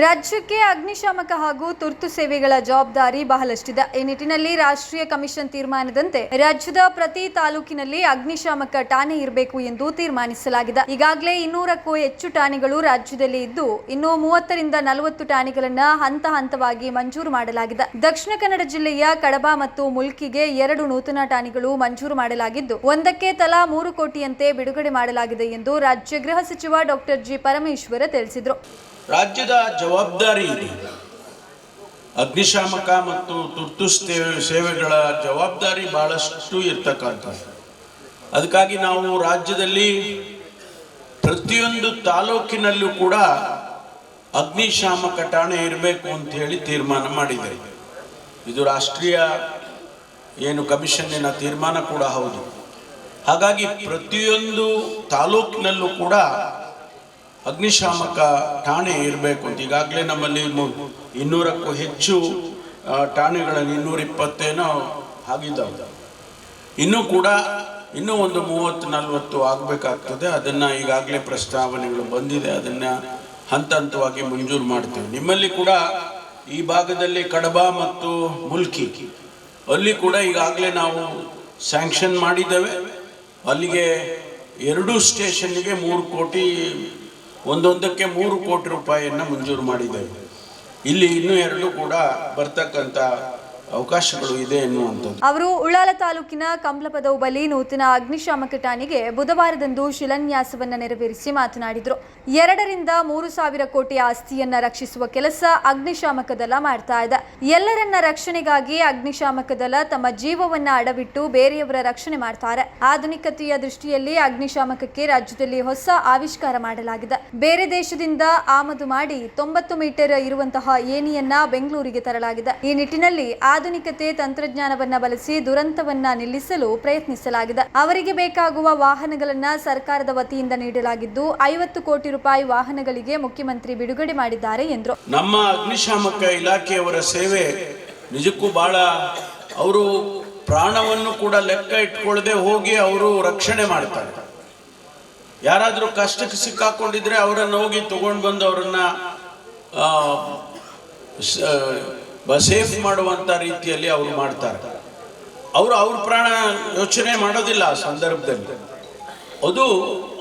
ರಾಜ್ಯಕ್ಕೆ ಅಗ್ನಿಶಾಮಕ ಹಾಗೂ ತುರ್ತು ಸೇವೆಗಳ ಜವಾಬ್ದಾರಿ ಬಹಳಷ್ಟಿದೆ. ಈ ನಿಟ್ಟಿನಲ್ಲಿ ರಾಷ್ಟ್ರೀಯ ಕಮಿಷನ್ ತೀರ್ಮಾನದಂತೆ ರಾಜ್ಯದ ಪ್ರತಿ ತಾಲೂಕಿನಲ್ಲಿ ಅಗ್ನಿಶಾಮಕ ಠಾಣೆ ಇರಬೇಕು ಎಂದು ತೀರ್ಮಾನಿಸಲಾಗಿದೆ. ಈಗಾಗಲೇ ಇನ್ನೂರಕ್ಕೂ ಹೆಚ್ಚು ಠಾಣೆಗಳು ರಾಜ್ಯದಲ್ಲಿ ಇದ್ದು, ಇನ್ನು ಮೂವತ್ತರಿಂದ ನಲವತ್ತು ಠಾಣೆಗಳನ್ನ ಹಂತ ಹಂತವಾಗಿ ಮಂಜೂರು ಮಾಡಲಾಗಿದೆ. ದಕ್ಷಿಣ ಕನ್ನಡ ಜಿಲ್ಲೆಯ ಕಡಬ ಮತ್ತು ಮುಲ್ಕಿಗೆ ಎರಡು ನೂತನ ಠಾಣೆಗಳು ಮಂಜೂರು ಮಾಡಲಾಗಿದ್ದು, ಒಂದಕ್ಕೆ ತಲಾ ಮೂರು ಕೋಟಿಯಂತೆ ಬಿಡುಗಡೆ ಮಾಡಲಾಗಿದೆ ಎಂದು ರಾಜ್ಯ ಗೃಹ ಸಚಿವ ಡಾಕ್ಟರ್ ಜಿ ಪರಮೇಶ್ವರ ತಿಳಿಸಿದರು. ರಾಜ್ಯದ ಜವಾಬ್ದಾರಿ ಇದೆ. ಅಗ್ನಿಶಾಮಕ ಮತ್ತು ತುರ್ತು ಸೇವೆಗಳ ಜವಾಬ್ದಾರಿ ಬಹಳಷ್ಟು ಇರ್ತಕ್ಕಂಥದ್ದು. ಅದಕ್ಕಾಗಿ ನಾವು ರಾಜ್ಯದಲ್ಲಿ ಪ್ರತಿಯೊಂದು ತಾಲೂಕಿನಲ್ಲೂ ಕೂಡ ಅಗ್ನಿಶಾಮಕ ಠಾಣೆ ಇರಬೇಕು ಅಂತ ಹೇಳಿ ತೀರ್ಮಾನ ಮಾಡಿದೆ ಇದು ರಾಷ್ಟ್ರೀಯ ಏನು ಕಮಿಷನ್ನಿನ ತೀರ್ಮಾನ ಕೂಡ ಹೌದು. ಹಾಗಾಗಿ ಪ್ರತಿಯೊಂದು ತಾಲೂಕಿನಲ್ಲೂ ಕೂಡ ಅಗ್ನಿಶಾಮಕ ಠಾಣೆ ಇರಬೇಕು ಅಂತ ಈಗಾಗಲೇ ನಮ್ಮಲ್ಲಿ ಇನ್ನೂರಕ್ಕೂ ಹೆಚ್ಚು ಠಾಣೆಗಳಲ್ಲಿ ಇನ್ನೂರಿಪ್ಪತ್ತೇನೋ ಆಗಿದ್ದಾವೆ. ಇನ್ನೂ ಕೂಡ ಇನ್ನೂ ಒಂದು ಮೂವತ್ತು, ನಲವತ್ತು ಆಗಬೇಕಾಗ್ತದೆ. ಅದನ್ನು ಈಗಾಗಲೇ ಪ್ರಸ್ತಾವನೆಗಳು ಬಂದಿದೆ. ಅದನ್ನು ಹಂತ ಹಂತವಾಗಿ ಮಂಜೂರು ಮಾಡ್ತೀವಿ. ನಿಮ್ಮಲ್ಲಿ ಕೂಡ ಈ ಭಾಗದಲ್ಲಿ ಕಡಬ ಮತ್ತು ಮುಲ್ಕಿ, ಅಲ್ಲಿ ಕೂಡ ಈಗಾಗಲೇ ನಾವು ಸ್ಯಾಂಕ್ಷನ್ ಮಾಡಿದ್ದೇವೆ. ಅಲ್ಲಿಗೆ ಎರಡೂ ಸ್ಟೇಷನ್ಗೆ ಮೂರು ಕೋಟಿ ಒಂದೊಂದಕ್ಕೆ ಮೂರು ಕೋಟಿ ರೂಪಾಯಿಯನ್ನು ಮಂಜೂರು ಮಾಡಿದ್ದೇವೆ. ಇಲ್ಲಿ ಇನ್ನೂ ಎರಡು ಕೂಡ ಬರ್ತಕ್ಕಂಥ ಅವಕಾಶಗಳು ಇದೆ ಎನ್ನುವಂಥದ್ದು. ಅವರು ಉಳ್ಳಾಲ ತಾಲೂಕಿನ ಕಂಪ್ಲಪದ ಬಳಿ ನೂತನ ಅಗ್ನಿಶಾಮಕ ಠಾಣೆಗೆ ಬುಧವಾರದಂದು ಶಿಲಾನ್ಯಾಸವನ್ನ ನೆರವೇರಿಸಿ ಮಾತನಾಡಿದರು. ಎರಡರಿಂದ ಮೂರು ಸಾವಿರ ಕೋಟಿ ಆಸ್ತಿಯನ್ನ ರಕ್ಷಿಸುವ ಕೆಲಸ ಅಗ್ನಿಶಾಮಕ ದಳ ಮಾಡ್ತಾ ಇದೆ. ಎಲ್ಲರನ್ನ ರಕ್ಷಣೆಗಾಗಿ ಅಗ್ನಿಶಾಮಕ ದಳ ತಮ್ಮ ಜೀವವನ್ನ ಅಡವಿಟ್ಟು ಬೇರೆಯವರ ರಕ್ಷಣೆ ಮಾಡ್ತಾರೆ. ಆಧುನಿಕತೆಯ ದೃಷ್ಟಿಯಲ್ಲಿ ಅಗ್ನಿಶಾಮಕಕ್ಕೆ ರಾಜ್ಯದಲ್ಲಿ ಹೊಸ ಆವಿಷ್ಕಾರ ಮಾಡಲಾಗಿದೆ. ಬೇರೆ ದೇಶದಿಂದ ಆಮದು ಮಾಡಿ ತೊಂಬತ್ತು ಮೀಟರ್ ಇರುವಂತಹ ಏಣಿಯನ್ನ ಬೆಂಗಳೂರಿಗೆ ತರಲಾಗಿದೆ. ಈ ನಿಟ್ಟಿನಲ್ಲಿ ಆಧುನಿಕತೆ ತಂತ್ರಜ್ಞಾನವನ್ನ ಬಳಸಿ ದುರಂತವನ್ನ ನಿಲ್ಲಿಸಲು ಪ್ರಯತ್ನಿಸಲಾಗಿದೆ. ಅವರಿಗೆ ಬೇಕಾಗುವ ವಾಹನಗಳನ್ನ ಸರ್ಕಾರದ ವತಿಯಿಂದ ನೀಡಲಾಗಿದ್ದು, ಐವತ್ತು ಕೋಟಿ ರೂಪಾಯಿ ವಾಹನಗಳಿಗೆ ಮುಖ್ಯಮಂತ್ರಿ ಬಿಡುಗಡೆ ಮಾಡಿದ್ದಾರೆ ಎಂದರು. ನಮ್ಮ ಅಗ್ನಿಶಾಮಕ ಇಲಾಖೆಯವರ ಸೇವೆ ನಿಜಕ್ಕೂ ಬಹಳ, ಅವರು ಪ್ರಾಣವನ್ನು ಕೂಡ ಲೆಕ್ಕ ಇಟ್ಕೊಳ್ಳದೆ ಹೋಗಿ ಅವರು ರಕ್ಷಣೆ ಮಾಡ್ತಾರೆ. ಯಾರಾದರೂ ಕಷ್ಟಕ್ಕೆ ಸಿಕ್ಕಾಕೊಂಡಿದ್ರೆ ಅವರನ್ನು ಹೋಗಿ ತಗೊಂಡು ಬಂದು ಅವರನ್ನ ಸೇಫ್ ಮಾಡುವಂತ ರೀತಿಯಲ್ಲಿ ಅವರು ಮಾಡ್ತಾರೆ. ಅವರು ಅವ್ರ ಪ್ರಾಣ ಯೋಚನೆ ಮಾಡೋದಿಲ್ಲ ಆ ಸಂದರ್ಭದಲ್ಲಿ. ಅದು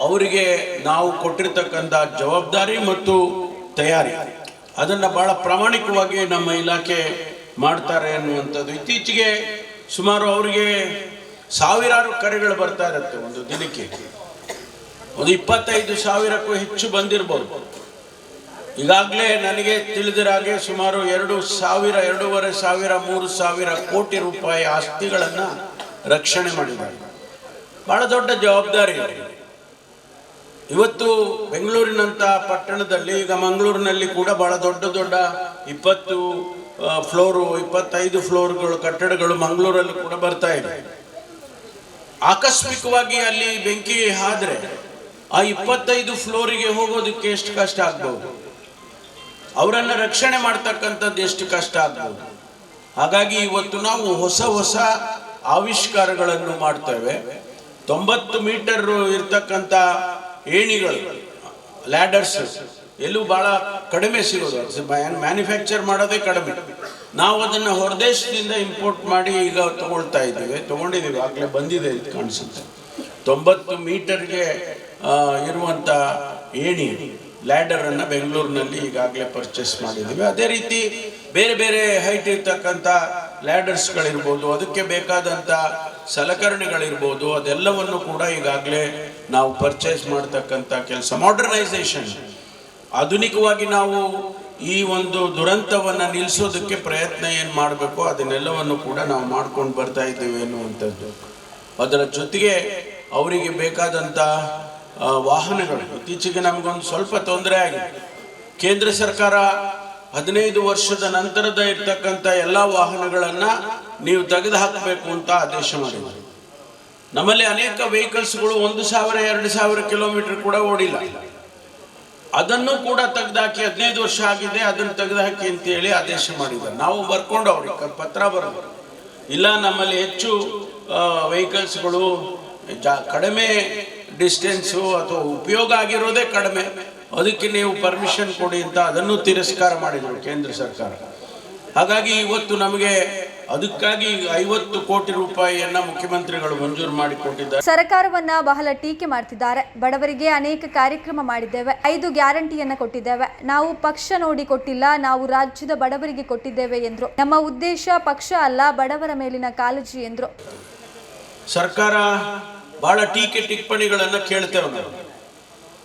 ಅವರಿಗೆ ನಾವು ಕೊಟ್ಟಿರ್ತಕ್ಕಂಥ ಜವಾಬ್ದಾರಿ ಮತ್ತು ತಯಾರಿ. ಅದನ್ನು ಬಹಳ ಪ್ರಾಮಾಣಿಕವಾಗಿ ನಮ್ಮ ಇಲಾಖೆ ಮಾಡ್ತಾರೆ ಅನ್ನುವಂಥದ್ದು. ಇತ್ತೀಚೆಗೆ ಸುಮಾರು ಅವರಿಗೆ ಸಾವಿರಾರು ಕರೆಗಳು ಬರ್ತಾ ಇರುತ್ತೆ ಒಂದು ದಿನಕ್ಕೆ. ಒಂದು ಇಪ್ಪತ್ತೈದು ಸಾವಿರಕ್ಕೂ ಹೆಚ್ಚು ಬಂದಿರ್ಬೋದು. ಈಗಾಗಲೇ ನನಗೆ ತಿಳಿದಿರ ಹಾಗೆ ಸುಮಾರು ಎರಡು ಸಾವಿರ, ಎರಡೂವರೆ ಸಾವಿರ, ಮೂರು ಸಾವಿರ ಕೋಟಿ ರೂಪಾಯಿ ಆಸ್ತಿಗಳನ್ನು ರಕ್ಷಣೆ ಮಾಡಿದ್ದಾರೆ. ಬಹಳ ದೊಡ್ಡ ಜವಾಬ್ದಾರಿ ಇವತ್ತು ಬೆಂಗಳೂರಿನಂಥ ಪಟ್ಟಣದಲ್ಲಿ, ಈಗ ಮಂಗಳೂರಿನಲ್ಲಿ ಕೂಡ ಬಹಳ ದೊಡ್ಡ ದೊಡ್ಡ ಇಪ್ಪತ್ತು ಫ್ಲೋರು, ಇಪ್ಪತ್ತೈದು ಫ್ಲೋರ್ಗಳು, ಕಟ್ಟಡಗಳು ಮಂಗಳೂರಲ್ಲಿ ಕೂಡ ಬರ್ತಾ ಇದೆ. ಆಕಸ್ಮಿಕವಾಗಿ ಅಲ್ಲಿ ಬೆಂಕಿ ಆದರೆ ಆ ಇಪ್ಪತ್ತೈದು ಫ್ಲೋರಿಗೆ ಹೋಗೋದಕ್ಕೆ ಎಷ್ಟು ಕಷ್ಟ ಆಗ್ಬೋದು ಅವರನ್ನ ರಕ್ಷಣೆ ಮಾಡ್ತಕ್ಕಂಥದ್ದು ಎಷ್ಟು ಕಷ್ಟ ಆಗ್ಬೋದು. ಹಾಗಾಗಿ ಇವತ್ತು ನಾವು ಹೊಸ ಹೊಸ ಆವಿಷ್ಕಾರಗಳನ್ನು ಮಾಡ್ತೇವೆ. ತೊಂಬತ್ತು ಮೀಟರ್ ಇರ್ತಕ್ಕಂಥ ಏಣಿಗಳು ಲ್ಯಾಡರ್ಸ್ ಎಲ್ಲೂ ಬಹಳ ಕಡಿಮೆ ಸಿಗೋದು. ಮ್ಯಾನುಫ್ಯಾಕ್ಚರ್ ಮಾಡೋದೇ ಕಡಿಮೆ. ನಾವು ಅದನ್ನು ಹೊರದೇಶದಿಂದ ಇಂಪೋರ್ಟ್ ಮಾಡಿ ಈಗ ತಗೊಳ್ತಾ ಇದ್ದೀವಿ. ತಗೊಂಡಿದ್ದೀವಿ. ಆಗಲೇ ಬಂದಿದೆ ಅಂತ ಕಾಣಿಸುತ್ತೆ. ತೊಂಬತ್ತು ಮೀಟರ್ಗೆ ಇರುವಂಥ ಏಣಿ. ಲ್ಯಾಡರನ್ನು ಬೆಂಗಳೂರಿನಲ್ಲಿ ಈಗಾಗಲೇ ಪರ್ಚೇಸ್ ಮಾಡಿದ್ದೀವಿ. ಅದೇ ರೀತಿ ಬೇರೆ ಬೇರೆ ಹೈಟ್ ಇರ್ತಕ್ಕಂಥ ಲ್ಯಾಡರ್ಸ್ಗಳಿರ್ಬೋದು, ಅದಕ್ಕೆ ಬೇಕಾದಂಥ ಸಲಕರಣೆಗಳಿರ್ಬೋದು, ಅದೆಲ್ಲವನ್ನು ಕೂಡ ಈಗಾಗಲೇ ನಾವು ಪರ್ಚೇಸ್ ಮಾಡ್ತಕ್ಕಂಥ ಕೆಲಸ. ಮಾಡರ್ನೈಸೇಷನ್ ಆಧುನಿಕವಾಗಿ ನಾವು ಈ ಒಂದು ದುರಂತವನ್ನು ನಿಲ್ಲಿಸೋದಕ್ಕೆ ಪ್ರಯತ್ನ ಏನು ಮಾಡಬೇಕು, ಅದನ್ನೆಲ್ಲವನ್ನು ಕೂಡ ನಾವು ಮಾಡ್ಕೊಂಡು ಬರ್ತಾ ಇದ್ದೀವಿ ಅನ್ನುವಂಥದ್ದು ಅದರ ಜೊತೆಗೆ ಅವರಿಗೆ ಬೇಕಾದಂಥ ವಾಹನಗಳು. ಇತ್ತೀಚೆಗೆ ನಮಗೊಂದು ಸ್ವಲ್ಪ ತೊಂದರೆ ಆಗಿದೆ. ಕೇಂದ್ರ ಸರ್ಕಾರ ಹದಿನೈದು ವರ್ಷದ ನಂತರದ ಇರ್ತಕ್ಕಂಥ ಎಲ್ಲ ವಾಹನಗಳನ್ನು ನೀವು ತೆಗೆದು ಹಾಕಬೇಕು ಅಂತ ಆದೇಶ ಮಾಡಿದ್ದಾರೆ. ನಮ್ಮಲ್ಲಿ ಅನೇಕ ವೆಹಿಕಲ್ಸ್ಗಳು ಒಂದು ಸಾವಿರ, ಎರಡು ಸಾವಿರ ಕಿಲೋಮೀಟರ್ ಕೂಡ ಓಡಿಲ್ಲ. ಅದನ್ನು ಕೂಡ ತೆಗೆದುಹಾಕಿ ಹದಿನೈದು ವರ್ಷ ಆಗಿದೆ, ಅದನ್ನು ತೆಗೆದುಹಾಕಿ ಅಂತ ಹೇಳಿ ಆದೇಶ ಮಾಡಿದ್ದಾರೆ. ನಾವು ಬರ್ಕೊಂಡು ಅವ್ರಿಗೆ ಪತ್ರ ಬರೋದು. ಇಲ್ಲ, ನಮ್ಮಲ್ಲಿ ಹೆಚ್ಚು ವೆಹಿಕಲ್ಸ್ಗಳು ಜಾ, ಕಡಿಮೆ ಡಿಸ್ಟೆನ್ಸು ಅಥವಾ ಉಪಯೋಗ ಆಗಿರೋದೇ ಕಡಿಮೆ. ಅದಕ್ಕೆ ನೀವು ಪರ್ಮಿಷನ್ ಕೊಡಿ ಅಂತ ಅದನ್ನು ತಿರಸ್ಕಾರ ಮಾಡಿದರು ಕೇಂದ್ರ ಸರ್ಕಾರ. ಹಾಗಾಗಿ ಇವತ್ತು ನಮಗೆ ಅದಕ್ಕಾಗಿ ಐವತ್ತು ಕೋಟಿ ರೂಪಾಯಿಯನ್ನ ಮುಖ್ಯಮಂತ್ರಿಗಳು ಮಂಜೂರು ಮಾಡಿಕೊಟ್ಟಿದ್ದಾರೆ ಸರ್ಕಾರವನ್ನ ಬಹಳ ಟೀಕೆ ಮಾಡ್ತಿದ್ದಾರೆ. ಬಡವರಿಗೆ ಅನೇಕ ಕಾರ್ಯಕ್ರಮ ಮಾಡಿದ್ದೇವೆ. ಐದು ಗ್ಯಾರಂಟಿಯನ್ನ ಕೊಟ್ಟಿದ್ದೇವೆ. ನಾವು ಪಕ್ಷ ನೋಡಿ ಕೊಟ್ಟಿಲ್ಲ ನಾವು ರಾಜ್ಯದ ಬಡವರಿಗೆ ಕೊಟ್ಟಿದ್ದೇವೆ ಎಂದ್ರು. ನಮ್ಮ ಉದ್ದೇಶ ಪಕ್ಷ ಅಲ್ಲ ಬಡವರ ಮೇಲಿನ ಕಾಳಜಿ ಎಂದ್ರು. ಸರ್ಕಾರ ಬಹಳ ಟೀಕೆ ಟಿಪ್ಪಣಿಗಳನ್ನು ಕೇಳ್ತೇವೆ ನಾವು.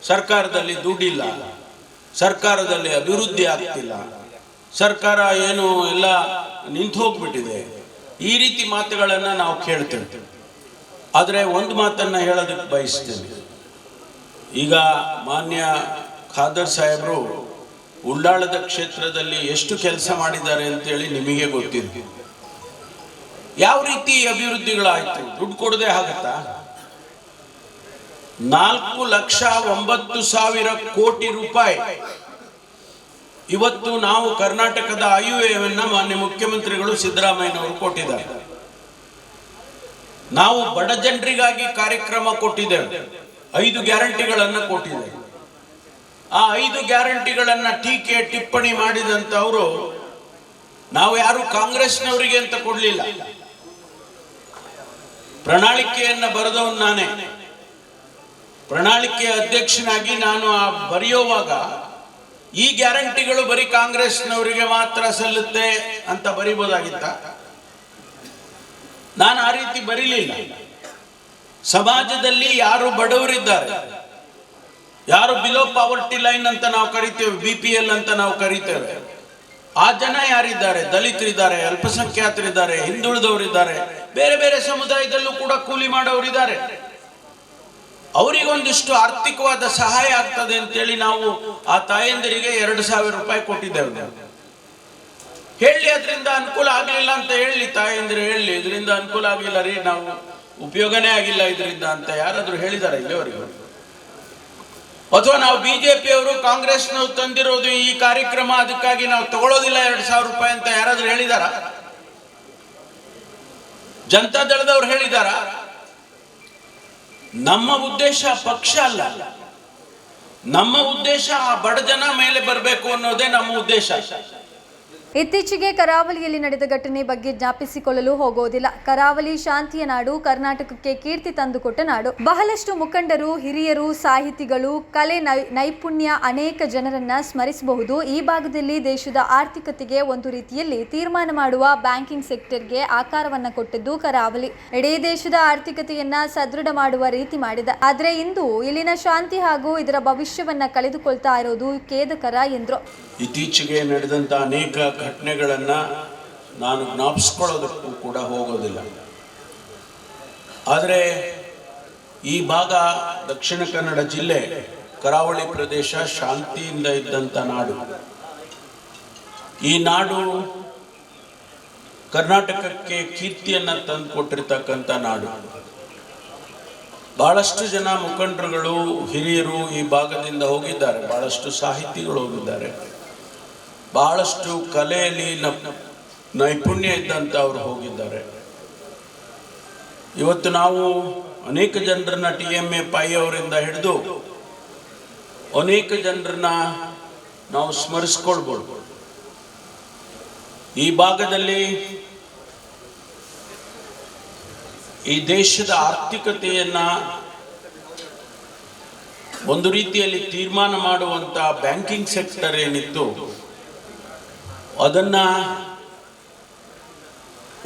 ಸರ್ಕಾರದಲ್ಲಿ ದುಡ್ಡಿಲ್ಲ. ಸರ್ಕಾರದಲ್ಲಿ ಅಭಿವೃದ್ಧಿ ಆಗ್ತಿಲ್ಲ. ಸರ್ಕಾರ ಏನು ಎಲ್ಲ ನಿಂತು ಹೋಗ್ಬಿಟ್ಟಿದೆ. ಈ ರೀತಿ ಮಾತುಗಳನ್ನು ನಾವು ಕೇಳ್ತೇವೆ. ಆದರೆ ಒಂದು ಮಾತನ್ನು ಹೇಳೋದಕ್ಕೆ ಬಯಸ್ತೇನೆ. ಈಗ ಮಾನ್ಯ ಖಾದರ್ ಸಾಹೇಬರು ಉಳ್ಳಾಳದ ಕ್ಷೇತ್ರದಲ್ಲಿ ಎಷ್ಟು ಕೆಲಸ ಮಾಡಿದ್ದಾರೆ ಅಂತೇಳಿ ನಿಮಗೆ ಗೊತ್ತಿದೆ. ಯಾವ ರೀತಿ ಅಭಿವೃದ್ಧಿಗಳಾಯಿತು? ದುಡ್ಡು ಕೊಡದೆ ಆಗುತ್ತಾ? ನಾಲ್ಕು ಲಕ್ಷ ಒಂಬತ್ತು ಸಾವಿರ ಕೋಟಿ ರೂಪಾಯಿ. ಇವತ್ತು ನಾವು ಕರ್ನಾಟಕದ ಆಯುವ್ಯವನ್ನ ಮಾನ್ಯ ಮುಖ್ಯಮಂತ್ರಿಗಳು ಸಿದ್ದರಾಮಯ್ಯನವರು ಕೊಟ್ಟಿದ್ದಾರೆ. ನಾವು ಬಡ ಜನರಿಗಾಗಿ ಕಾರ್ಯಕ್ರಮ ಕೊಟ್ಟಿದ್ದೇವೆ. ಐದು ಗ್ಯಾರಂಟಿಗಳನ್ನು ಕೊಟ್ಟಿದ್ದೇವೆ. ಆ ಐದು ಗ್ಯಾರಂಟಿಗಳನ್ನು ಟೀಕೆ, ಟಿಪ್ಪಣಿ ಮಾಡಿದಂತವರು ನಾವು ಯಾರು ಕಾಂಗ್ರೆಸ್ನವರಿಗೆ ಅಂತ ಕೊಡ್ಲಿಲ್ಲ. ಪ್ರಣಾಳಿಕೆಯನ್ನ ಬರೆದವನು ನಾನೇ. ಪ್ರಣಾಳಿಕೆ ಅಧ್ಯಕ್ಷನಾಗಿ ನಾನು ಆ ಬರೆಯುವಾಗ, ಈ ಗ್ಯಾರಂಟಿಗಳು ಬರೀ ಕಾಂಗ್ರೆಸ್ನವರಿಗೆ ಮಾತ್ರ ಸಲ್ಲುತ್ತೆ ಅಂತ ಬರಿಬೋದಾಗಿತ್ತ? ನಾನು ಆ ರೀತಿ ಬರೀಲಿಲ್ಲ. ಸಮಾಜದಲ್ಲಿ ಯಾರು ಬಡವರಿದ್ದಾರೆ, ಯಾರು ಬಿಲೋ ಪಾವರ್ಟಿ ಲೈನ್ ಅಂತ ನಾವು ಕರಿತೇವೆ, ಬಿ ಪಿ ಎಲ್ ಅಂತ ನಾವು ಕರಿತೇವೆ, ಆ ಜನ ಯಾರಿದ್ದಾರೆ? ದಲಿತರಿದ್ದಾರೆ, ಅಲ್ಪಸಂಖ್ಯಾತರಿದ್ದಾರೆ, ಹಿಂದುಳಿದವರಿದ್ದಾರೆ, ಬೇರೆ ಬೇರೆ ಸಮುದಾಯದಲ್ಲೂ ಕೂಡ ಕೂಲಿ ಮಾಡೋರಿದ್ದಾರೆ. ಅವರಿಗೊಂದಿಷ್ಟು ಆರ್ಥಿಕವಾದ ಸಹಾಯ ಆಗ್ತದೆ ಅಂತೇಳಿ ನಾವು ಆ ತಾಯಂದಿರಿಗೆ ಎರಡು ಸಾವಿರ ರೂಪಾಯಿ ಕೊಟ್ಟಿದ್ದೇವೆ. ಹೇಳಿ, ಅದರಿಂದ ಅನುಕೂಲ ಆಗಲಿಲ್ಲ ಅಂತ ಹೇಳಿ, ತಾಯಂದಿರು ಹೇಳಿ, ಇದರಿಂದ ಅನುಕೂಲ ಆಗಿಲ್ಲ ರೀ, ನಾವು ಉಪಯೋಗನೇ ಆಗಿಲ್ಲ ಇದರಿಂದ ಅಂತ ಯಾರಾದರೂ ಹೇಳಿದ್ದಾರೆ ಇಲ್ಲಿವರೆಗೂ? ಅಥವಾ ನಾವು ಬಿಜೆಪಿ ಅವರು ಕಾಂಗ್ರೆಸ್ನವ್ರು ತಂದಿರೋದು ಈ ಕಾರ್ಯಕ್ರಮ ಅದಕ್ಕಾಗಿ ನಾವು ತಗೊಳ್ಳೋದಿಲ್ಲ ಎರಡು ಸಾವಿರ ರೂಪಾಯಿ ಅಂತ ಯಾರಾದರೂ ಹೇಳಿದಾರ? ಜನತಾ ದಳದವ್ರು ಹೇಳಿದಾರ? ನಮ್ಮ ಉದ್ದೇಶ ಪಕ್ಷ ಅಲ್ಲ. ನಮ್ಮ ಉದ್ದೇಶ ಆ ಬಡ ಜನ ಮೇಲೆ ಬರಬೇಕು ಅನ್ನೋದೇ ನಮ್ಮ ಉದ್ದೇಶ. ಇತ್ತೀಚೆಗೆ ಕರಾವಳಿಯಲ್ಲಿ ನಡೆದ ಘಟನೆ ಬಗ್ಗೆ ಜ್ಞಾಪಿಸಿಕೊಳ್ಳಲು ಹೋಗೋದಿಲ್ಲ ಕರಾವಳಿ ಶಾಂತಿಯ ನಾಡು ಕರ್ನಾಟಕಕ್ಕೆ ಕೀರ್ತಿ ತಂದುಕೊಟ್ಟ ನಾಡು. ಬಹಳಷ್ಟು ಮುಖಂಡರು, ಹಿರಿಯರು, ಸಾಹಿತಿಗಳು, ಕಲೆ ನೈಪುಣ್ಯ ಅನೇಕ ಜನರನ್ನ ಸ್ಮರಿಸಬಹುದು. ಈ ಭಾಗದಲ್ಲಿ ದೇಶದ ಆರ್ಥಿಕತೆಗೆ ಒಂದು ರೀತಿಯಲ್ಲಿ ತೀರ್ಮಾನ ಮಾಡುವ ಬ್ಯಾಂಕಿಂಗ್ ಸೆಕ್ಟರ್ಗೆ ಆಕಾರವನ್ನ ಕೊಟ್ಟದ್ದು ಕರಾವಳಿ. ಇಡೀ ದೇಶದ ಆರ್ಥಿಕತೆಯನ್ನ ಸದೃಢ ಮಾಡುವ ರೀತಿ ಮಾಡಿದ. ಆದ್ರೆ ಇಂದು ಇಲ್ಲಿನ ಶಾಂತಿ ಹಾಗೂ ಇದರ ಭವಿಷ್ಯವನ್ನ ಕಳೆದುಕೊಳ್ತಾ ಇರೋದು ಖೇದಕರ ಎಂದ್ರು ಇತ್ತೀಚೆಗೆ ನಡೆದಂತ ಅನೇಕ ಘಟನೆಗಳನ್ನ ನಾನು ಜ್ಞಾಪಿಸ್ಕೊಳ್ಳೋದಕ್ಕೂ ಕೂಡ ಹೋಗೋದಿಲ್ಲ. ಆದರೆ ಈ ಭಾಗ ದಕ್ಷಿಣ ಕನ್ನಡ ಜಿಲ್ಲೆ ಕರಾವಳಿ ಪ್ರದೇಶ ಶಾಂತಿಯಿಂದ ಇದ್ದಂಥ ನಾಡು. ಈ ನಾಡು ಕರ್ನಾಟಕಕ್ಕೆ ಕೀರ್ತಿಯನ್ನು ತಂದು ಕೊಟ್ಟಿರ್ತಕ್ಕಂಥ ನಾಡು. ಬಹಳಷ್ಟು ಜನ ಮುಖಂಡರುಗಳು, ಹಿರಿಯರು ಈ ಭಾಗದಿಂದ ಹೋಗಿದ್ದಾರೆ. ಬಹಳಷ್ಟು ಸಾಹಿತಿಗಳು ಹೋಗಿದ್ದಾರೆ. ಬಹಳಷ್ಟು ಕಲೆಯಲ್ಲಿ ನೈಪುಣ್ಯ ಇದ್ದಂಥವ್ರು ಹೋಗಿದ್ದಾರೆ. ಇವತ್ತು ನಾವು ಅನೇಕ ಜನರನ್ನ ಟಿ ಎಂ ಎ ಪೈ ಅವರಿಂದ ಹಿಡಿದು ಅನೇಕ ಜನರನ್ನ ನಾವು ಸ್ಮರಿಸ್ಕೊಳ್ಬೋದು. ಈ ಭಾಗದಲ್ಲಿ ಈ ದೇಶದ ಆರ್ಥಿಕತೆಯನ್ನ ಒಂದು ರೀತಿಯಲ್ಲಿ ತೀರ್ಮಾನ ಮಾಡುವಂತ ಬ್ಯಾಂಕಿಂಗ್ ಸೆಕ್ಟರ್ ಏನಿತ್ತು ಅದನ್ನ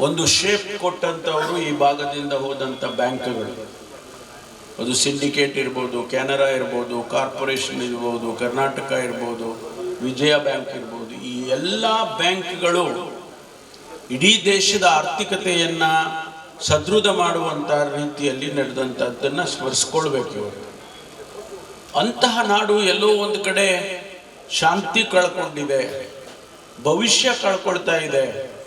ಒಂದು ಶೇಪ್ ಕೊಟ್ಟಂಥವರು ಈ ಭಾಗದಿಂದ ಹೋದಂಥ ಬ್ಯಾಂಕ್ಗಳು. ಅದು ಸಿಂಡಿಕೇಟ್ ಇರ್ಬೋದು ಕೆನರಾ ಇರ್ಬೋದು ಕಾರ್ಪೊರೇಷನ್ ಇರ್ಬೋದು, ಕರ್ನಾಟಕ ಇರ್ಬೋದು, ವಿಜಯ ಬ್ಯಾಂಕ್ ಇರ್ಬೋದು, ಈ ಎಲ್ಲ ಬ್ಯಾಂಕ್ಗಳು ಇಡೀ ದೇಶದ ಆರ್ಥಿಕತೆಯನ್ನು ಸದೃಢ ಮಾಡುವಂಥ ರೀತಿಯಲ್ಲಿ ನಡೆದಂಥದ್ದನ್ನು ಸ್ಮರಿಸ್ಕೊಳ್ಬೇಕು ಇವತ್ತು ಅಂತಹ ನಾಡು ಎಲ್ಲೋ ಒಂದು ಕಡೆ ಶಾಂತಿ ಕಳ್ಕೊಂಡಿದೆ. ಭವಿಷ್ಯ ಕಳ್ಕೊಳ್ತಾ ಇದೆ.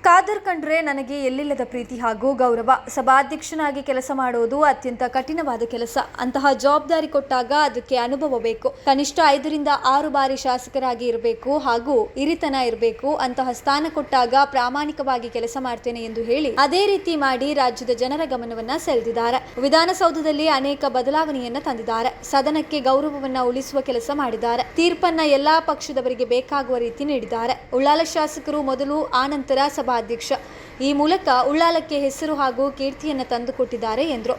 ಖಾದರ್ ಕಂಡ್ರೆ ನನಗೆ ಎಲ್ಲಿಲ್ಲದ ಪ್ರೀತಿ ಹಾಗೂ ಗೌರವ. ಸಭಾಧ್ಯಕ್ಷನಾಗಿ ಕೆಲಸ ಮಾಡುವುದು ಅತ್ಯಂತ ಕಠಿಣವಾದ ಕೆಲಸ. ಅಂತಹ ಜವಾಬ್ದಾರಿ ಕೊಟ್ಟಾಗ ಅದಕ್ಕೆ ಅನುಭವ ಬೇಕು. ಕನಿಷ್ಠ ಐದರಿಂದ ಆರು ಬಾರಿ ಶಾಸಕರಾಗಿ ಇರಬೇಕು ಹಾಗೂ ಇರಿತನ ಇರಬೇಕು. ಅಂತಹ ಸ್ಥಾನ ಕೊಟ್ಟಾಗ ಪ್ರಾಮಾಣಿಕವಾಗಿ ಕೆಲಸ ಮಾಡ್ತೇನೆ ಎಂದು ಹೇಳಿ ಅದೇ ರೀತಿ ಮಾಡಿ ರಾಜ್ಯದ ಜನರ ಗಮನವನ್ನ ಸೆಳೆದಿದ್ದಾರೆ. ವಿಧಾನಸೌಧದಲ್ಲಿ ಅನೇಕ ಬದಲಾವಣೆಯನ್ನ ತಂದಿದ್ದಾರೆ. ಸದನಕ್ಕೆ ಗೌರವವನ್ನ ಉಳಿಸುವ ಕೆಲಸ ಮಾಡಿದ್ದಾರೆ. ತೀರ್ಪನ್ನ ಎಲ್ಲಾ ಪಕ್ಷದವರಿಗೆ ಬೇಕಾಗುವ ರೀತಿ ನೀಡಿದ್ದಾರೆ. ಉಳ್ಳಾಲ ಶಾಸಕರು ಮೊದಲು ಆನಂತರ ಸಭಾಧ್ಯಕ್ಷ. ಈ ಮೂಲಕ ಉಳ್ಳಾಲಕ್ಕೆ ಹೆಸರು ಹಾಗೂ ಕೀರ್ತಿಯನ್ನು ತಂದುಕೊಟ್ಟಿದ್ದಾರೆ ಎಂದರು.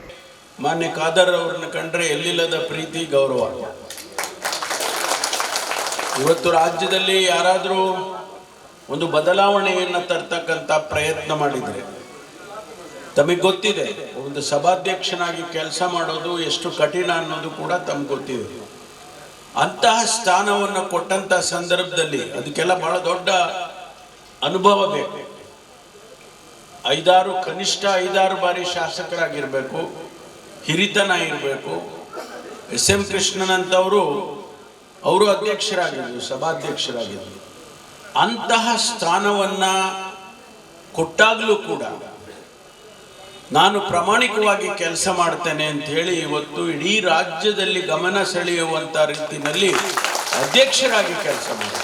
ಮಾನ್ಯ ಖಾದರ್ ಅವರನ್ನು ಕಂಡ್ರೆ ಎಲ್ಲಿಲ್ಲದ ಪ್ರೀತಿ, ಗೌರವ. ಇವತ್ತು ರಾಜ್ಯದಲ್ಲಿ ಯಾರಾದರೂ ಒಂದು ಬದಲಾವಣೆಯನ್ನು ತರ್ತಕ್ಕಂಥ ಪ್ರಯತ್ನ ಮಾಡಿದರೆ, ತಮಗೆ ಗೊತ್ತಿದೆ, ಒಂದು ಸಭಾಧ್ಯಕ್ಷನಾಗಿ ಕೆಲಸ ಮಾಡೋದು ಎಷ್ಟು ಕಠಿಣ ಅನ್ನೋದು ಕೂಡ ತಮ್ಗೆ ಗೊತ್ತಿದೆ. ಅಂತಹ ಸ್ಥಾನವನ್ನು ಕೊಟ್ಟಂತ ಸಂದರ್ಭದಲ್ಲಿ ಅದಕ್ಕೆಲ್ಲ ಬಹಳ ದೊಡ್ಡ ಅನುಭವ ಬೇಕು. ಐದಾರು ಕನಿಷ್ಠ ಐದಾರು ಬಾರಿ ಶಾಸಕರಾಗಿರಬೇಕು, ಹಿರಿತನ ಇರಬೇಕು. ಎಸ್ ಎಂ ಕೃಷ್ಣನಂತವರು ಅವರು ಅಧ್ಯಕ್ಷರಾಗಿದ್ದರು ಸಭಾಧ್ಯಕ್ಷರಾಗಿದ್ದರು ಅಂತಹ ಸ್ಥಾನವನ್ನು ಕೊಟ್ಟಾಗಲೂ ಕೂಡ ನಾನು ಪ್ರಾಮಾಣಿಕವಾಗಿ ಕೆಲಸ ಮಾಡ್ತೇನೆ ಅಂತ ಹೇಳಿ ಇವತ್ತು ಇಡೀ ರಾಜ್ಯದಲ್ಲಿ ಗಮನ ಸೆಳೆಯುವಂಥ ರೀತಿಯಲ್ಲಿ ಅಧ್ಯಕ್ಷರಾಗಿ ಕೆಲಸ ಮಾಡಿ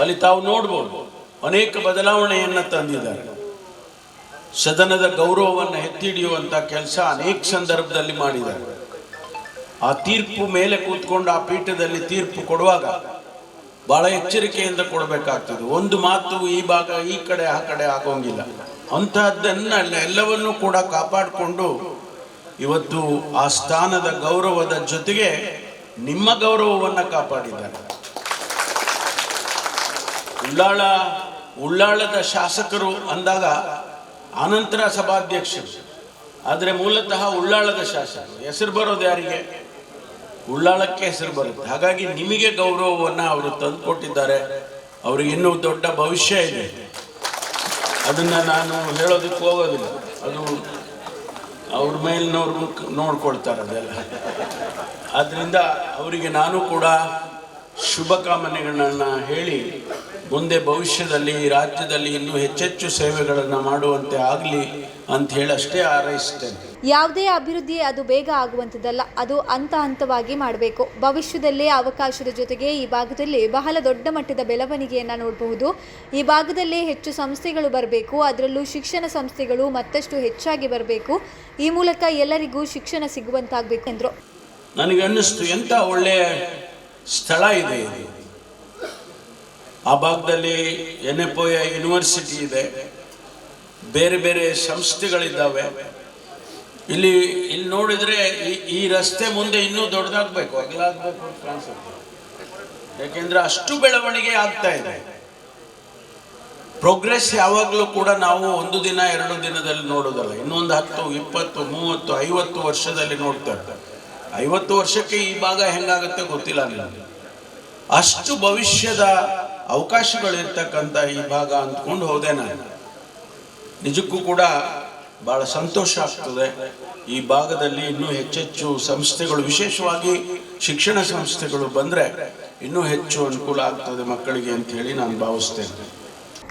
ಅಲ್ಲಿ ತಾವು ನೋಡ್ಬೋದು. ಅನೇಕ ಬದಲಾವಣೆಯನ್ನು ತಂದಿದ್ದಾರೆ. ಸದನದ ಗೌರವವನ್ನು ಎತ್ತಿಡಿಯುವಂತ ಕೆಲಸ ಅನೇಕ ಸಂದರ್ಭದಲ್ಲಿ ಮಾಡಿದ್ದಾರೆ. ಆ ತೀರ್ಪು ಮೇಲೆ ಕೂತ್ಕೊಂಡು ಆ ಪೀಠದಲ್ಲಿ ತೀರ್ಪು ಕೊಡುವಾಗ ಬಹಳ ಎಚ್ಚರಿಕೆಯಿಂದ ಕೊಡಬೇಕಾಗ್ತದೆ. ಒಂದು ಮಾತು ಈ ಭಾಗ ಈ ಕಡೆ ಆ ಕಡೆ ಆಗೋಂಗಿಲ್ಲ. ಅಂತಹದ್ದನ್ನ ಎಲ್ಲವನ್ನೂ ಕೂಡ ಕಾಪಾಡಿಕೊಂಡು ಇವತ್ತು ಆ ಸ್ಥಾನದ ಗೌರವದ ಜೊತೆಗೆ ನಿಮ್ಮ ಗೌರವವನ್ನು ಕಾಪಾಡಿದ್ದಾರೆ. ಉಳ್ಳಾಳ, ಉಳ್ಳಾಳದ ಶಾಸಕರು ಅಂದಾಗ ಆನಂತರ ಸಭಾಧ್ಯಕ್ಷರು. ಆದರೆ ಮೂಲತಃ ಉಳ್ಳಾಳದ ಶಾಸಕರು. ಹೆಸರು ಬರೋದು ಯಾರಿಗೆ? ಉಳ್ಳಾಳಕ್ಕೆ ಹೆಸರು ಬರುತ್ತೆ. ಹಾಗಾಗಿ ನಿಮಗೆ ಗೌರವವನ್ನು ಅವರು ತಂದುಕೊಟ್ಟಿದ್ದಾರೆ ಅವ್ರಿಗೆ ಇನ್ನೂ ದೊಡ್ಡ ಭವಿಷ್ಯ ಇದೆ. ಅದನ್ನು ನಾನು ಹೇಳೋದಕ್ಕೆ ಹೋಗೋದಿಲ್ಲ. ಅದು ಅವ್ರ ಮೇಲಿನವ್ರು ನೋಡ್ಕೊಳ್ತಾರೆ ಅದೆಲ್ಲ. ಆದ್ರಿಂದ ಅವರಿಗೆ ನಾನು ಕೂಡ ಶುಭಕಾಮನೆಗಳನ್ನ ಹೇಳಿ ಮುಂದೆ ಭವಿಷ್ಯದಲ್ಲಿ ಈ ರಾಜ್ಯದಲ್ಲಿ ಇನ್ನೂ ಹೆಚ್ಚೆಚ್ಚು ಸೇವೆಗಳನ್ನು ಮಾಡುವಂತೆ ಆಗಲಿ ಅಂತ ಹೇಳಿ ಅಷ್ಟೇ ಹಾರೈಸ್ತೇನೆ. ಯಾವುದೇ ಅಭಿವೃದ್ಧಿ ಅದು ಬೇಗ ಆಗುವಂಥದ್ದಲ್ಲ ಅದು ಹಂತ ಹಂತವಾಗಿ ಮಾಡಬೇಕು. ಭವಿಷ್ಯದಲ್ಲಿ ಅವಕಾಶದ ಜೊತೆಗೆ ಈ ಭಾಗದಲ್ಲಿ ಬಹಳ ದೊಡ್ಡ ಮಟ್ಟದ ಬೆಳವಣಿಗೆಯನ್ನು ನೋಡಬಹುದು. ಈ ಭಾಗದಲ್ಲಿ ಹೆಚ್ಚು ಸಂಸ್ಥೆಗಳು ಬರಬೇಕು ಅದರಲ್ಲೂ ಶಿಕ್ಷಣ ಸಂಸ್ಥೆಗಳು ಮತ್ತಷ್ಟು ಹೆಚ್ಚಾಗಿ ಬರಬೇಕು. ಈ ಮೂಲಕ ಎಲ್ಲರಿಗೂ ಶಿಕ್ಷಣ ಸಿಗುವಂತಾಗಬೇಕು ಎಂದರು. ನನಗೆ ಅನ್ನಿಸ್ತು ಎಂಥ ಒಳ್ಳೆಯ ಸ್ಥಳ ಇದೆ. ಇದು ಆ ಭಾಗದಲ್ಲಿ ಎನ್ ಎಫ್ ಯೂನಿವರ್ಸಿಟಿ ಇದೆ. ಬೇರೆ ಬೇರೆ ಸಂಸ್ಥೆಗಳಿದ್ದಾವೆ. ಇಲ್ಲಿ ಇಲ್ಲಿ ನೋಡಿದ್ರೆ ಈ ಈ ರಸ್ತೆ ಮುಂದೆ ಇನ್ನೂ ದೊಡ್ಡದಾಗಬೇಕು. ಅಗಲಾಗಬೇಕು ಅಂತ ಕಾಣಿಸುತ್ತೆ ಯಾಕೆಂದ್ರೆ ಅಷ್ಟು ಬೆಳವಣಿಗೆ ಆಗ್ತಾ ಇದೆ. ಪ್ರೋಗ್ರೆಸ್ ಯಾವಾಗಲೂ ಕೂಡ ನಾವು ಒಂದು ದಿನ, ಎರಡು ದಿನದಲ್ಲಿ ನೋಡೋದಲ್ಲ ಇನ್ನೊಂದು ಹತ್ತು, ಇಪ್ಪತ್ತು, ಮೂವತ್ತು, ಐವತ್ತು ವರ್ಷದಲ್ಲಿ ನೋಡ್ತೇವೆ ಐವತ್ತು ವರ್ಷಕ್ಕೆ ಈ ಭಾಗ ಹೆಂಗಾಗುತ್ತೆ ಗೊತ್ತಿಲ್ಲ ನನಗೆ ಅಷ್ಟು ಭವಿಷ್ಯದ ಅವಕಾಶಗಳಿರ್ತಕ್ಕಂಥ ಈ ಭಾಗ ಅಂದ್ಕೊಂಡು ಹೋದೆ ನಾನು. ನಿಜಕ್ಕೂ ಕೂಡ ಬಹಳ ಸಂತೋಷ ಆಗ್ತದೆ. ಈ ಭಾಗದಲ್ಲಿ ಇನ್ನೂ ಹೆಚ್ಚೆಚ್ಚು ಸಂಸ್ಥೆಗಳು, ವಿಶೇಷವಾಗಿ ಶಿಕ್ಷಣ ಸಂಸ್ಥೆಗಳು ಬಂದರೆ ಇನ್ನೂ ಹೆಚ್ಚು ಅನುಕೂಲ ಆಗ್ತದೆ ಮಕ್ಕಳಿಗೆ ಅಂತ ಹೇಳಿ ನಾನು ಭಾವಿಸ್ತೇನೆ.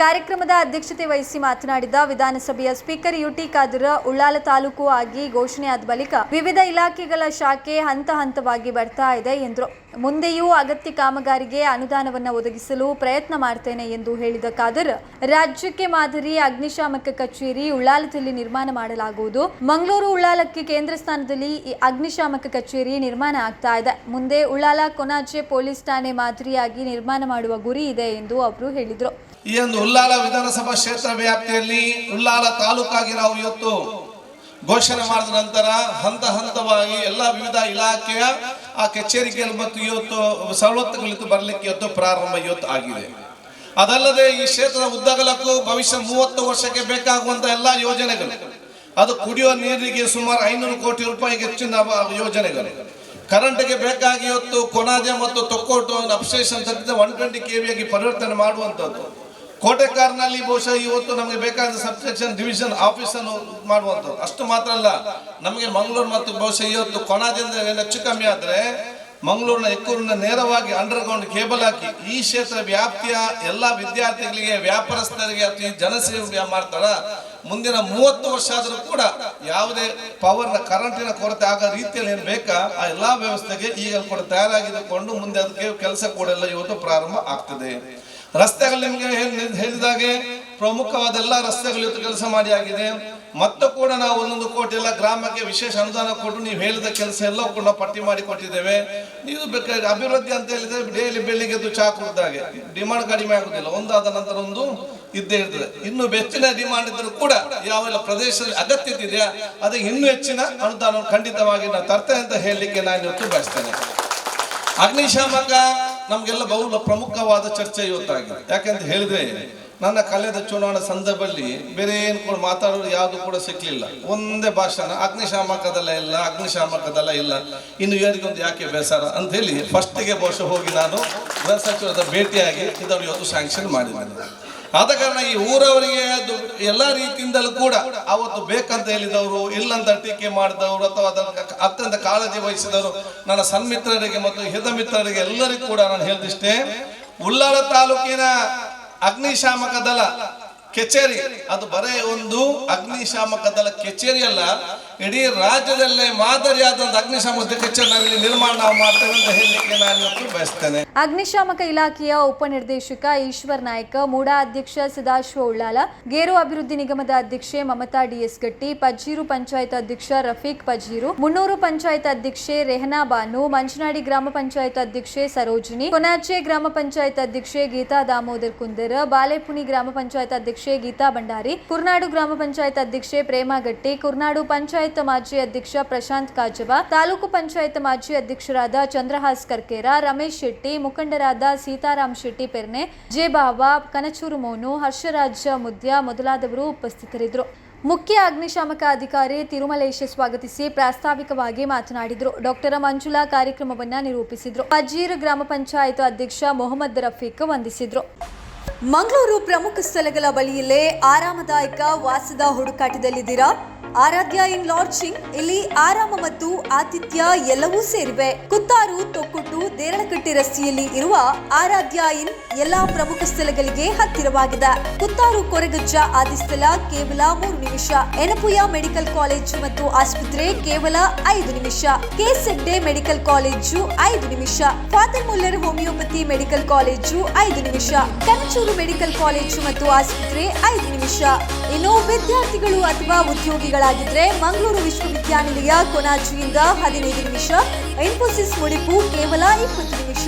ಕಾರ್ಯಕ್ರಮದ ಅಧ್ಯಕ್ಷತೆ ವಹಿಸಿ ಮಾತನಾಡಿದ ವಿಧಾನಸಭೆಯ speaker U T Khader, Ullal taluk ಆಗಿ ಘೋಷಣೆಯಾದ ಬಳಿಕ ವಿವಿಧ ಇಲಾಖೆಗಳ ಶಾಖೆ ಹಂತ ಹಂತವಾಗಿ ಬರ್ತಾ ಇದೆ ಎಂದರು. ಮುಂದೆಯೂ ಅಗತ್ಯ ಕಾಮಗಾರಿಗೆ ಅನುದಾನವನ್ನು ಒದಗಿಸಲು ಪ್ರಯತ್ನ ಮಾಡ್ತೇನೆ ಎಂದು ಹೇಳಿದ ಖಾದರ್, ರಾಜ್ಯಕ್ಕೆ ಮಾದರಿ ಅಗ್ನಿಶಾಮಕ ಕಚೇರಿ ಉಳ್ಳಾಲದಲ್ಲಿ ನಿರ್ಮಾಣ ಮಾಡಲಾಗುವುದು. ಮಂಗಳೂರು ಉಳ್ಳಾಲಕ್ಕೆ ಕೇಂದ್ರ ಸ್ಥಾನದಲ್ಲಿ ಈ ಅಗ್ನಿಶಾಮಕ ಕಚೇರಿ ನಿರ್ಮಾಣ ಆಗ್ತಾ ಇದೆ. ಮುಂದೆ ಉಳ್ಳಾಲ ಕೊನಾಚೆ ಪೊಲೀಸ್ ಠಾಣೆ ಮಾದರಿಯಾಗಿ ನಿರ್ಮಾಣ ಮಾಡುವ ಗುರಿ ಇದೆ ಎಂದು ಅವರು ಹೇಳಿದರು. ಈ ಒಂದು ಉಲ್ಲಾಲ ವಿಧಾನಸಭಾ ಕ್ಷೇತ್ರ ವ್ಯಾಪ್ತಿಯಲ್ಲಿ ಉಲ್ಲಾಲ ತಾಲೂಕಾಗಿ ನಾವು ಇವತ್ತು ಘೋಷಣೆ ಮಾಡಿದ ನಂತರ ಹಂತ ಹಂತವಾಗಿ ಎಲ್ಲ ವಿವಿಧ ಇಲಾಖೆಯ ಆ ಕಚೇರಿಗಳು ಮತ್ತು ಇವತ್ತು ಸವಲತ್ತುಗಳಿತ್ತು ಬರಲಿಕ್ಕೆ ಇವತ್ತು ಪ್ರಾರಂಭ ಇವತ್ತು ಆಗಿದೆ. ಅದಲ್ಲದೆ ಈ ಕ್ಷೇತ್ರದ ಉದ್ದಗಲಕ್ಕೂ ಭವಿಷ್ಯ ಮೂವತ್ತು ವರ್ಷಕ್ಕೆ ಬೇಕಾಗುವಂತ ಎಲ್ಲ ಯೋಜನೆಗಳು. ಅದು ಕುಡಿಯುವ ನೀರಿಗೆ ಸುಮಾರು ಐನೂರು ಕೋಟಿ ರೂಪಾಯಿಗೆ ಹೆಚ್ಚಿನ ಯೋಜನೆಗಳು. ಕರೆಂಟ್ಗೆ ಬೇಕಾಗಿ ಇವತ್ತು ಕೊನಾಜೆ ಮತ್ತು Thokkottu substation one twenty K ವಿಯಾಗಿ ಪರಿವರ್ತನೆ ಮಾಡುವಂಥದ್ದು. ಕೋಟೆಕಾರ್ನಲ್ಲಿ ಬಹುಶಃ ಇವತ್ತು ನಮಗೆ ಬೇಕಾದ ಸಬ್ಸೆಕ್ಷನ್ ಡಿವಿಷನ್ ಆಫೀಸ್ ಅನ್ನು ಮಾಡುವಂಥದ್ದು ಅಷ್ಟು ಮಾತ್ರ ಅಲ್ಲ. ನಮಗೆ ಮಂಗಳೂರು ಮತ್ತು ಬಹುಶಃ ಇವತ್ತು ಕೊಣಾದಿಂದ ಹೆಚ್ಚು ಕಮ್ಮಿ ಆದ್ರೆ ಮಂಗಳೂರಿನ ಎಕ್ಕೂರಿನ ನೇರವಾಗಿ ಅಂಡರ್ಗ್ರೌಂಡ್ ಕೇಬಲ್ ಹಾಕಿ ಈ ಕ್ಷೇತ್ರ ವ್ಯಾಪ್ತಿಯ ಎಲ್ಲ ವಿದ್ಯಾರ್ಥಿಗಳಿಗೆ, ವ್ಯಾಪಾರಸ್ಥರಿಗೆ ಅಥವಾ ಜನಸೇವೆ ಮಾಡ್ತಾರ. ಮುಂದಿನ ಮೂವತ್ತು ವರ್ಷ ಆದರೂ ಕೂಡ ಯಾವುದೇ ಪವರ್ನ ಕರೆಂಟಿನ ಕೊರತೆ ಆಗೋ ರೀತಿಯಲ್ಲಿ ಏನು ಬೇಕಾ, ಆ ಎಲ್ಲ ವ್ಯವಸ್ಥೆಗೆ ಈಗ ಕೂಡ ತಯಾರಾಗಿದ್ದುಕೊಂಡು ಮುಂದೆ ಅದಕ್ಕೆ ಕೆಲಸ ಕೂಡ ಎಲ್ಲ ಇವತ್ತು ಪ್ರಾರಂಭ ಆಗ್ತದೆ. ರಸ್ತೆಗಳು ನಿಮಗೆ ಹೇಳಿ- ಹೇಳಿದಾಗೆ ಪ್ರಮುಖವಾದ ಎಲ್ಲ ರಸ್ತೆಗಳು ಕೆಲಸ ಮಾಡಿ ಆಗಿದೆ. ಮತ್ತು ಕೂಡ ನಾವು ಒಂದೊಂದು ಕೋಟಿ ಎಲ್ಲ ಗ್ರಾಮಕ್ಕೆ ವಿಶೇಷ ಅನುದಾನ ಕೊಟ್ಟು ನೀವು ಹೇಳಿದ ಕೆಲಸ ಎಲ್ಲ ಕೂಡ ಪಟ್ಟಿ ಮಾಡಿ ಕೊಟ್ಟಿದ್ದೇವೆ. ನೀವು ಬೇಕಾದ್ರೆ ಅಭಿವೃದ್ಧಿ ಅಂತ ಹೇಳಿದ್ರೆ ಡೈಲಿ ಬೆಳಿಗ್ಗೆ ಎದ್ದು ಕುಡಿದಾಗೆ. ಡಿಮಾಂಡ್ ಕಡಿಮೆ ಆಗುದಿಲ್ಲ. ಒಂದಾದ ನಂತರ ಒಂದು ಇದ್ದೇ ಇರ್ತದೆ. ಇನ್ನು ಹೆಚ್ಚಿನ ಡಿಮಾಂಡ್ ಇದ್ರೂ ಕೂಡ ಯಾವೆಲ್ಲ ಪ್ರದೇಶದಲ್ಲಿ ಅಗತ್ಯತೆ ಇದೆಯಾ ಅದಕ್ಕೆ ಇನ್ನೂ ಹೆಚ್ಚಿನ ಅನುದಾನ ಖಂಡಿತವಾಗಿ ನಾವು ತರ್ತೇನೆ ಅಂತ ಹೇಳಲಿಕ್ಕೆ ನಾನು ಇವತ್ತು ಬಯಸ್ತೇನೆ. ಅಗ್ನಿಶಾಮಕ ನಮ್ಗೆಲ್ಲ ಬಹು ಪ್ರಮುಖವಾದ ಚರ್ಚೆ ಇವತ್ತಾಗಿದೆ. ಯಾಕಂತ ಹೇಳಿದ್ರೆ, ನನ್ನ ಕಳೆದ ಚುನಾವಣಾ ಸಂದರ್ಭದಲ್ಲಿ ಬೇರೆ ಏನು ಕೂಡ ಮಾತಾಡೋರು ಯಾವುದು ಕೂಡ ಸಿಕ್ಕಲಿಲ್ಲ ಒಂದೇ ಭಾಷಣ, ಅಗ್ನಿಶಾಮಕದಲ್ಲ ಇಲ್ಲ ಅಗ್ನಿಶಾಮಕದಲ್ಲ ಇಲ್ಲ. ಇನ್ನು ಇವರಿಗೊಂದು ಯಾಕೆ ಬೇಸರ ಅಂತ ಹೇಳಿ ಫಸ್ಟಿಗೆ ಬಹುಶಃ ಹೋಗಿ ನಾನು ಗೃಹ ಸಚಿವರ ಭೇಟಿಯಾಗಿ ಇದನ್ನು ಇವತ್ತು ಸ್ಯಾಂಕ್ಷನ್ ಮಾಡಿದ್ದೇನೆ. ಆದ ಕಾರಣ ಈ ಊರವರಿಗೆ ಎಲ್ಲ ರೀತಿಯಿಂದಲೂ ಕೂಡ ಅವತ್ತು ಬೇಕಂತ ಹೇಳಿದವರು, ಇಲ್ಲಂತ ಟೀಕೆ ಮಾಡಿದವರು, ಅಥವಾ ಅದನ್ನು ಅತ್ಯಂತ ಕಾಳಜಿ ವಹಿಸಿದವರು, ನನ್ನ ಸನ್ಮಿತ್ರರಿಗೆ ಮತ್ತು ಹಿತ ಮಿತ್ರರಿಗೆ ಎಲ್ಲರಿಗೂ ಕೂಡ ನಾನು ಹೇಳಿದಿಷ್ಟೇ ಉಳ್ಳಾಳ ತಾಲೂಕಿನ ಅಗ್ನಿಶಾಮಕ ದಳ, ಕಚೇರಿ, ಅದು ಬರೇ ಒಂದು ಅಗ್ನಿಶಾಮಕ ದಳ, ಕಚೇರಿ ಅಲ್ಲ ಇಡೀ ರಾಜ್ಯದಲ್ಲೇ ಮಾದರಿಯಾದ ಅಗ್ನಿಶಾಮಕ ಕಚೇರಿ ನಾವಿಲ್ಲಿ ನಿರ್ಮಾಣ ಮಾಡ್ತೇವೆ ಅಂತ ಹೇಳಲಿಕ್ಕೆ ನಾನು ಬಯಸ್ತೇನೆ. ಅಗ್ನಿಶಾಮಕ ಇಲಾಖೆಯ ಉಪನಿರ್ದೇಶಕ ಈಶ್ವರ್ ನಾಯ್ಕ, ಮೂಡಾ ಅಧ್ಯಕ್ಷ ಸದಾಶಿವ ಉಳ್ಳಾಲ, ಗೇರು ಅಭಿವೃದ್ಧಿ ನಿಗಮದ ಅಧ್ಯಕ್ಷೆ ಮಮತಾ ಡಿಎಸ್ ಗಟ್ಟಿ, ಪಜ್ಜೀರು ಪಂಚಾಯತ್ ಅಧ್ಯಕ್ಷ ರಫೀಕ್ ಪಜ್ಜೀರು, ಮುನ್ನೂರು ಪಂಚಾಯತ್ ಅಧ್ಯಕ್ಷೆ ರೆಹನಾ ಬಾನು ಮಂಚನಾಡಿ ಗ್ರಾಮ ಪಂಚಾಯತ್ ಅಧ್ಯಕ್ಷೆ ಸರೋಜಿನಿ, ಕೊನಾಚೆ ಗ್ರಾಮ ಪಂಚಾಯತ್ ಅಧ್ಯಕ್ಷೆ ಗೀತಾ ದಾಮೋದರ್ ಕುಂದರ್ ಬಾಲೆಪುಣಿ ಗ್ರಾಮ ಪಂಚಾಯತ್ ಅಧ್ಯಕ್ಷೆ ಗೀತಾ ಭಂಡಾರಿ, ಕುರ್ನಾಡು ಗ್ರಾಮ ಪಂಚಾಯತ್ ಅಧ್ಯಕ್ಷೆ ಪ್ರೇಮಾ ಗಟ್ಟಿ, ಕುರ್ನಾಡು ಪಂಚಾಯತ್ ಮಾಜಿ ಅಧ್ಯಕ್ಷ ಪ್ರಶಾಂತ್ ಕಾಜವ, ತಾಲೂಕು ಪಂಚಾಯತ್ ಮಾಜಿ ಅಧ್ಯಕ್ಷರಾದ ಚಂದ್ರಹಾಸ್ ಕರ್ಕೇರ ರಮೇಶ್ ಶೆಟ್ಟಿ, ಮುಖಂಡರಾದ ಸೀತಾರಾಮ್ ಶೆಟ್ಟಿ ಪೆರ್ನೆ, ಜೆ ಬಾಬಾ ಕನಚೂರು ಮೋನು, ಹರ್ಷರಾಜ ಮುದ್ಯ ಮೊದಲಾದವರು ಉಪಸ್ಥಿತರಿದ್ದರು. ಮುಖ್ಯ ಅಗ್ನಿಶಾಮಕ ಅಧಿಕಾರಿ ತಿರುಮಲೇಶ ಸ್ವಾಗತಿಸಿ ಪ್ರಾಸ್ತಾವಿಕವಾಗಿ ಮಾತನಾಡಿದರು. ಡಾಕ್ಟರ್ ಮಂಜುಳಾ ಕಾರ್ಯಕ್ರಮವನ್ನ ನಿರೂಪಿಸಿದರು. ಅಜೀರ್ ಗ್ರಾಮ ಪಂಚಾಯತ್ ಅಧ್ಯಕ್ಷ ಮೊಹಮ್ಮದ್ ರಫೀಕ್ ವಂದಿಸಿದ್ರು. ಮಂಗಳೂರು ಪ್ರಮುಖ ಸ್ಥಳಗಳ ಬಳಿಯಲ್ಲೇ ಆರಾಮದಾಯಕ ವಾಸದ ಹುಡುಕಾಟದಲ್ಲಿದ್ದೀರಾ? ಆರಾಧ್ಯ ಇನ್ ಲಾಡ್ಜಿಂಗ್, ಇಲ್ಲಿ ಆರಾಮ ಮತ್ತು ಆತಿಥ್ಯ ಎಲ್ಲವೂ ಸೇರಿವೆ. ಕುತ್ತಾರು, ತೊಕ್ಕುಟ್ಟು, ದೇರಳಕಟ್ಟೆ ರಸ್ತೆಯಲ್ಲಿ ಇರುವ ಆರಾಧ್ಯ ಇನ್ ಎಲ್ಲಾ ಪ್ರಮುಖ ಸ್ಥಳಗಳಿಗೆ ಹತ್ತಿರವಾಗಿದೆ. ಕುತ್ತಾರು, ಕೊರಗಜ್ಜ ಆದಿಸ್ಥಳ ಕೇವಲ ಮೂರು ನಿಮಿಷ. ಎನಪುಯ ಮೆಡಿಕಲ್ ಕಾಲೇಜು ಮತ್ತು ಆಸ್ಪತ್ರೆ ಕೇವಲ ಐದು ನಿಮಿಷ. ಕೆಸೆಡ್ಡೆ ಮೆಡಿಕಲ್ ಕಾಲೇಜು ಐದು ನಿಮಿಷ. Father Muller homeopathy medical college ಐದು ನಿಮಿಷ. ಕನಚೂರು ಮೆಡಿಕಲ್ ಕಾಲೇಜು ಮತ್ತು ಆಸ್ಪತ್ರೆ ಐದು ನಿಮಿಷ. ಇನ್ನು ವಿದ್ಯಾರ್ಥಿಗಳು ಅಥವಾ ಉದ್ಯೋಗಿಗಳಾಗಿದ್ರೆ ಮಂಗಳೂರು ವಿಶ್ವವಿದ್ಯಾನಿಲಯ ಕೊನಾಜಿಯಿಂದ ಹದಿನೈದು ನಿಮಿಷ, ಇನ್ಫೋಸಿಸ್ ಮುಡಿಪು ಕೇವಲ ಇಪ್ಪತ್ತು ನಿಮಿಷ.